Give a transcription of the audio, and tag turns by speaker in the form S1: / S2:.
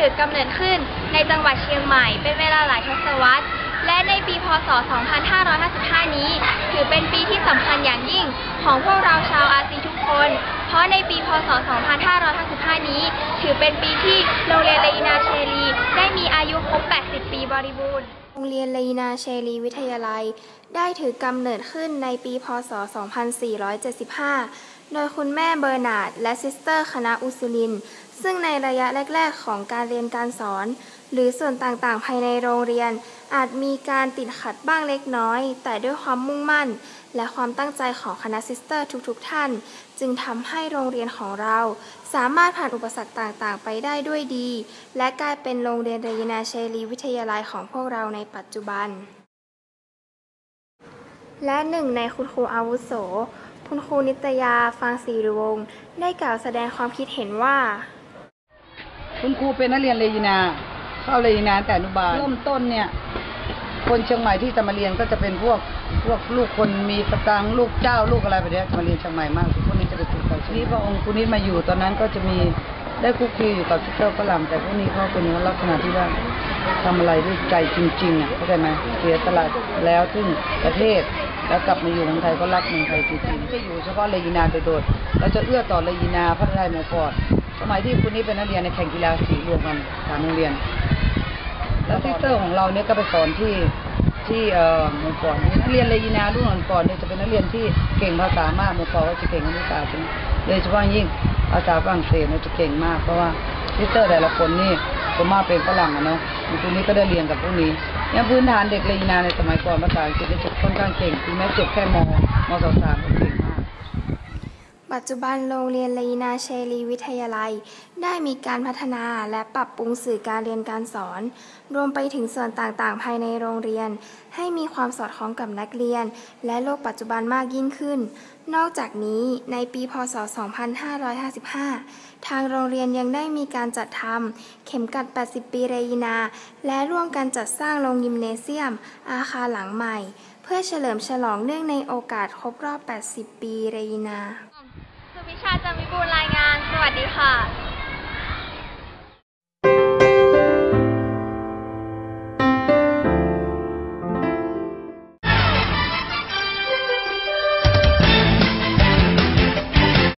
S1: ถือกำเนิดขึ้นในจังหวัดเชียงใหม่ เป็นเวลาหลายทศวรรษ และในปีพศ 2555 นี้ ถือเป็นปีที่สำคัญอย่างยิ่งของพวกเราชาวอาซีทุกคน เพราะในปีพศ 2555 นี้ ถือเป็นปีที่โรงเรียนเลอินาเชลีได้มีอายุครบ 80 ปีบริบูรณ์
S2: โรงเรียนลีนาเชลีวิทยาลัย ได้ถือกำเนิดขึ้นในปีพศ 2475 โดยคุณแม่เบอร์นาร์ดและซิสเตอร์คณะอุสุลิน ซึ่งในระยะแรก ๆ ของการเรียนการสอน หรือส่วนต่างๆ ภายในโรงเรียน อาจมีการติดขัดบ้างเล็กน้อย แต่ด้วยความมุ่งมั่น และความตั้งใจของคณะซิสเตอร์ทุกๆ ท่าน จึงทำให้โรงเรียนของเรา สามารถผ่านอุปสรรคต่างๆ ไปได้ด้วยดี และกลายเป็นโรงเรียนเรยนาเชลีวิทยาลัยของพวกเราในปัจจุบัน และหนึ่งในคุณครูอาวุโส คุณครูนิตยาฟางศรีวงศ์ได้กล่าวแสดงความคิดเห็นว่า
S3: คุณครูเป็นนักเรียนเลยินา เข้าเลยินาแต่อนุบาลเริ่มต้นเนี่ย คนเชียงใหม่ที่จะมาเรียนก็จะเป็นพวกพวกลูกคนมีสตังค์ลูกเจ้าลูกอะไรแบบเนี้ยจะมาเรียนเชียงใหม่มากพวกนี้จะเป็นตัวเขาที่พระองค์คุณนิดมาอยู่ตอนนั้นก็จะมีได้คุกคีอยู่กับซิสเตอร์ฝรั่งแต่พวกนี้เขาเป็นลักษณะที่ว่าทำอะไรด้วยใจจริงๆอะเข้าใจไหมเสียสละแล้วซึ่งประเทศ แล้วกลับมาอยู่เมืองไทยก็รักเมืองไทยจริงๆไม่อยู่เฉพาะเลยินาโดดๆเราจะเอื้อต่อเลยินาพัฒนาไทยมาก่อนสมัยที่คุณนี่เป็นนักเรียนในแข่งกีฬาสีรวมกันสามโรงเรียน แล้วซิสเตอร์ของเราเนี่ยก็ไปสอนที่ที่เอ่อหมู่ก่อนนักเรียนเลยินารุ่นก่อนเนี่ยจะเป็นนักเรียนที่เก่งภาษามากหมู่ก่อนก็จะเก่งภาษาจริงโดยเฉพาะยิ่งภาษาฝรั่งเศสเนี่ยจะเก่งมากเพราะว่าซิสเตอร์แต่ละคนนี่ ส่วนมากเป็นฝรั่งอะเนาะพวกนี้ก็ได้เรียนกับพวกนี้ยังพื้นฐานเด็กเลยินาในสมัยก่อนภาษาอังกฤษเนี่ยจะค่อนข้างเก่งถึงแม้จบแค่มมสามก็เก่ง
S2: ปัจจุบันโรงเรียนลีนาเชลีวิทยาลัย ได้มีการพัฒนาและปรับปรุงสื่อการเรียนการสอน รวมไปถึงส่วนต่างๆ ภายในโรงเรียน ให้มีความสอดคล้องกับนักเรียน และโลกปัจจุบันมากยิ่งขึ้น นอกจากนี้ในปีพศ 2555 ทางโรงเรียนยังได้มีการจัดทำเข็มกัด 80 ปีเรยินา และร่วมกันจัดสร้างโรงยิมเนเซียม อาคารหลังใหม่ เพื่อเฉลิมฉลองเนื่องในโอกาสครบรอบ 80 ปีเรยินา
S1: สุพิชาจามิบูร์รายงาน สวัสดีค่ะ